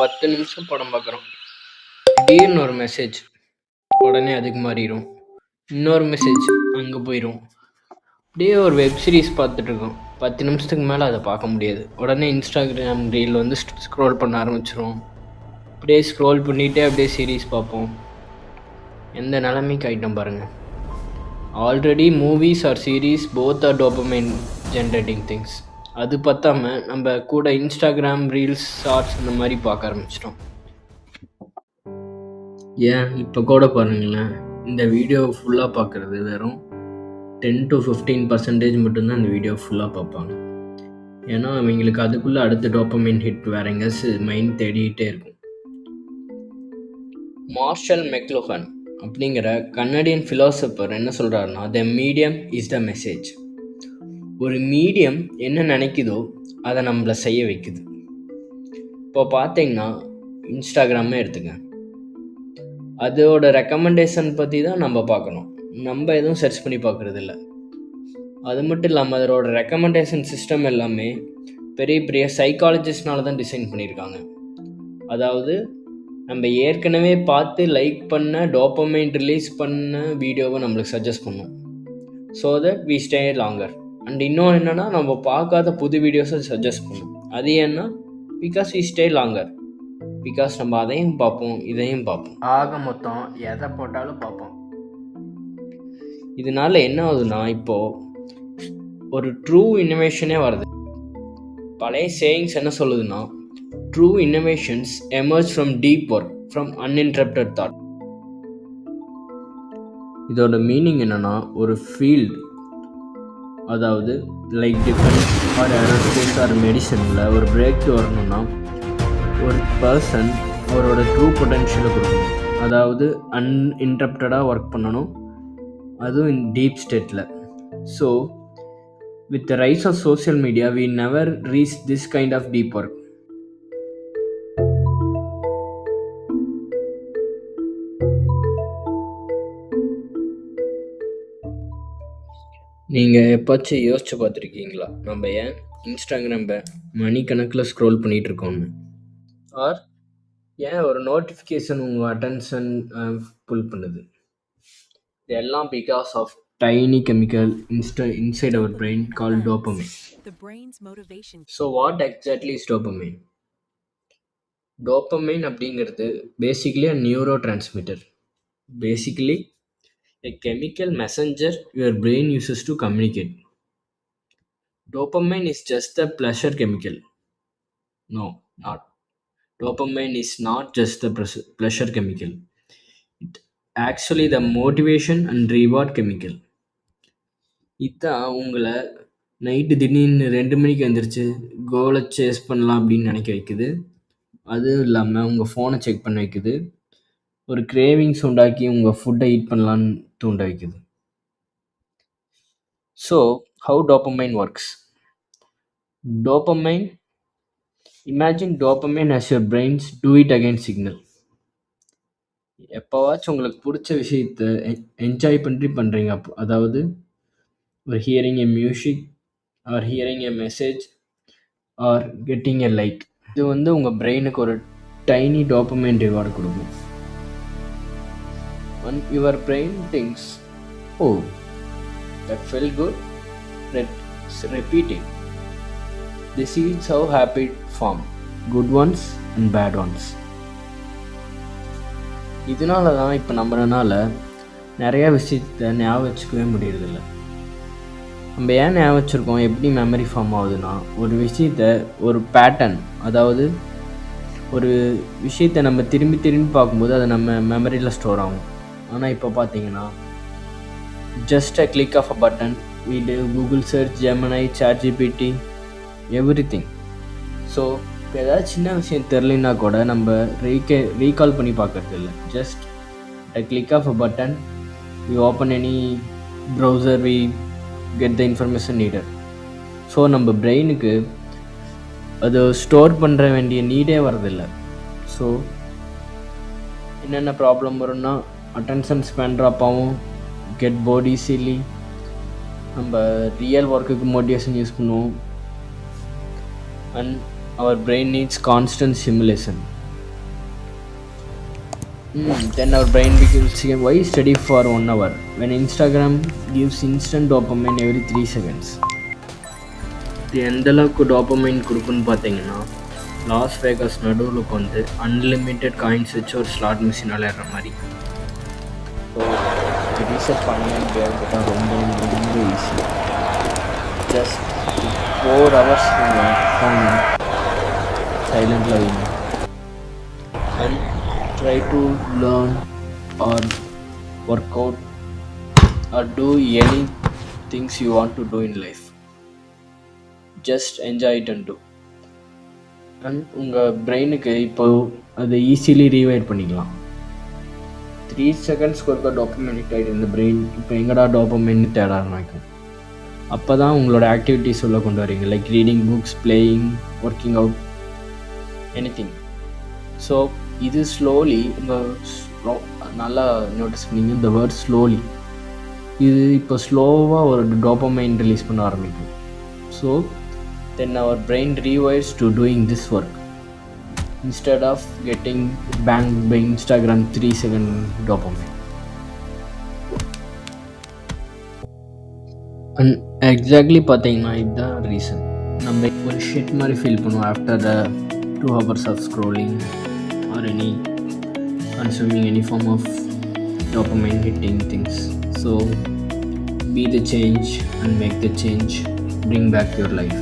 பத்து நிமிஷம் படம் பார்க்குறோம் திடீர்னு ஒரு மெசேஜ் உடனே அதுக்கு மாறிடும் இன்னொரு மெசேஜ் அங்கே போயிடும் அப்படியே ஒரு வெப் சீரிஸ் பார்த்துட்ருக்கோம் பத்து நிமிஷத்துக்கு மேலே அதை பார்க்க முடியாது. உடனே இன்ஸ்டாகிராம் ரீல் வந்து ஸ்க்ரோல் பண்ண ஆரம்பிச்சிரும். அப்படியே ஸ்க்ரோல் பண்ணிகிட்டே அப்படியே சீரீஸ் பார்ப்போம். எந்த நிலைமைக்கு ஐட்டம் பாருங்கள் already movies or series both or dopamine generating things அது பத்தாம நம்ம கூட இன்ஸ்டாகிராம் ரீல்ஸ் ஷார்ட்ஸ் இந்த மாதிரி பார்க்க ஆரம்பிச்சிட்டோம். ஏன்? இப்போ கூட பாருங்களேன். இந்த வீடியோ ஃபுல்லாக பார்க்குறது வெறும் டென் டு ஃபிஃப்டீன் பர்சன்டேஜ் மட்டும்தான் இந்த வீடியோ ஃபுல்லாக பார்ப்பாங்க. ஏன்னா அவங்களுக்கு அதுக்குள்ளே அடுத்த டோப்பமின் ஹிட் வேற எங்கேயாச்சு மைண்ட் தேடிக்கிட்டே இருக்கும். மார்ஷல் மெக்லோஹன் அப்படிங்கிற கன்னடியன் ஃபிலாசபர் என்ன சொல்கிறாருன்னா the medium is the message ஒரு மீடியம் என்ன நினைக்குதோ அதை நம்மளை செய்ய வைக்குது. இப்போ பார்த்தீங்கன்னா இன்ஸ்டாகிராமே எடுத்துங்க. அதோட ரெக்கமெண்டேஷன் பற்றி தான் நம்ம பார்க்கணும். நம்ம எதுவும் சர்ச் பண்ணி பார்க்குறது இல்லை. அது மட்டும் இல்லாமல் அதோட ரெக்கமெண்டேஷன் சிஸ்டம் எல்லாமே பெரிய பெரிய சைக்காலஜிஸ்ட்னால தான் டிசைன் பண்ணியிருக்காங்க. அதாவது நம்ம ஏற்கனவே பார்த்து லைக் பண்ண டோப்பமைன் ரிலீஸ் பண்ண வீடியோவை நம்மளுக்கு சஜஸ்ட் பண்ணும். So that we stay longer and இன்னொன்று என்னென்னா நம்ம பார்க்காத புது வீடியோஸை சஜஸ்ட் பண்ணும். அது ஏன்னா because we stay longer because நம்ம அதையும் பார்ப்போம் இதையும் பார்ப்போம். ஆக மொத்தம் எதை போட்டாலும் பார்ப்போம். இதனால என்ன ஆகுதுன்னா இப்போது ஒரு ட்ரூ இன்னோவேஷனே வருது. பழைய சேயிங்ஸ் என்ன சொல்லுதுன்னா true innovations emerge from deep work from uninterrupted thought இதோட மீனிங் என்னென்னா ஒரு ஃபீல்டு அதாவது like defence or aerospace or மெடிசனில் ஒரு பிரேக் வரணும்னா ஒரு பர்சன் அவரோட ட்ரூ பொட்டென்ஷியலை கொடுக்கணும். அதாவது அன்இன்டரப்டடாக ஒர்க் பண்ணணும். அதுவும் இன் டீப் ஸ்டேட்டில் so with the rise of social media we never reach this kind of deep work நீங்கள் எப்போச்சும் யோசிச்சு பார்த்துருக்கீங்களா? நம்ம ஏன் இன்ஸ்டாகிராமை மணிக்கணக்கில் ஸ்க்ரோல் பண்ணிகிட்டு இருக்கோம்னு ஆர் ஏன் ஒரு நோட்டிஃபிகேஷன் உங்கள் அட்டென்ஷன் புல் பண்ணுது? இது எல்லாம் because of tiny chemical insta inside our brain call dopamine so what exactly is dopamine dopamine அப்படிங்கிறது basically a neurotransmitter basically a chemical messenger your brain uses to communicate Dopamine is just a pleasure chemical no not dopamine is not just the pres- pleasure chemical. It actually the motivation and reward chemical. இதான் உங்களை night திடீர்னு ரெண்டு மணிக்கு வந்துருச்சு கோலை chase பண்ணலாம் அப்படின்னு நினைக்க வைக்குது. அதுவும் இல்லாமல் உங்கள் ஃபோனை செக் பண்ண வைக்குது. ஒரு கிரேவிங்ஸ் உண்டாக்கி உங்கள் ஃபுட்டை ஈட் பண்ணலான்னு தூண்ட வைக்குது so how dopamine works dopamine imagine dopamine as your brains do it again signal எப்போவாச்சும் உங்களுக்கு பிடிச்ச விஷயத்த என்ஜாய் பண்ணி பண்ணுறீங்க அப்போ அதாவது ஒரு hearing a music or hearing a message or getting a like இது வந்து உங்கள் பிரெயினுக்கு ஒரு டைனி டோப்பமைன் ரிவார்டு கொடுக்கும். One your thinks, oh, oh that felt good repeat it This is how habit form good ones and bad ones. இதனால தான் இப்போ நம்புறதுனால நிறையா விஷயத்த ஞாபகம் வச்சுக்கவே முடியறதில்ல. நம்ம ஏன் ஞாபகம் வச்சுருக்கோம்? எப்படி மெமரி ஃபார்ம் ஆகுதுன்னா ஒரு விஷயத்த ஒரு பேட்டர்ன் அதாவது ஒரு விஷயத்தை நம்ம திரும்பி திரும்பி பார்க்கும்போது அது நம்ம மெமரியில் ஸ்டோர் ஆகும். ஆனால் இப்போ பார்த்தீங்கன்னா just a click of a button வீடு கூகுள் சர்ச் ஜெமனை chat GPT everything so இப்போ ஏதாவது சின்ன விஷயம் தெரிலனா கூட நம்ம ரீகே ரீகால் பண்ணி பார்க்கறது இல்லை. Just a click of a button we open any browser we get the information needed so நம்ம பிரெயினுக்கு அது ஸ்டோர் பண்ணுற வேண்டிய நீடே வரதில்லை ஸோ என்னென்ன ப்ராப்ளம் வரும்னா அட்டென்ஷன் ஸ்பெண்ட் ட்ராப் ஆகும். கெட் போர்ட் ஈஸிலி நம்ம ரியல் ஒர்க்குக்கு மோட்டிவேஷன் யூஸ் பண்ணுவோம். And our brain needs constant simulation then our brain becomes why study for one hour when Instagram gives instant dopamine every three seconds இது எந்தளவுக்கு dopamine கொடுக்குன்னு பார்த்தீங்கன்னா Las Vegas நடுவில் உட்காந்து unlimited coins வச்சு ஒரு slot machine விளையாடுற மாதிரி. ரீசெட் பண்ணவே முடியாது ரொம்ப ரொம்ப ரொம்ப ஈஸி ஜஸ்ட் ஃபோர் ஹவர்ஸ் நீங்கள் சைலண்டில் வைங்க and try to learn or work out or do any things you want to do in life just enjoy it and do and உங்கள் பிரெயினுக்கு இப்போ அதை ஈஸிலி ரீவைட் பண்ணிக்கலாம். த்ரீ செகண்ட்ஸ்க்கு ஒருக்கா டோப்பமெனிக் ஆகிட்டு இந்த பிரெயின் இப்போ எங்கடா டோப்பமென்னு தேட ஆரம்பிக்கும். அப்போ தான் உங்களோட ஆக்டிவிட்டிஸ் உள்ள கொண்டு வரீங்க. Like reading books playing working out any thing so இது ஸ்லோலி உங்கள் நல்லா நோட்டீஸ் பண்ணீங்க. இந்த வேர்ட் ஸ்லோலி இது இப்போ ஸ்லோவாக ஒரு டோப்பமைன் ரிலீஸ் பண்ண ஆரம்பிக்கும். So then our brain revise to doing this work instead of getting bang by Instagram three second dopamine and exactly பார்த்தீங்கன்னா இதுதான் ரீசன் நம்ம ஒரு ஷிட் மாதிரி ஃபீல் பண்ணுவோம் after two hours of scrolling or any consuming any form of dopamine hitting things so be the change and make the change bring back your life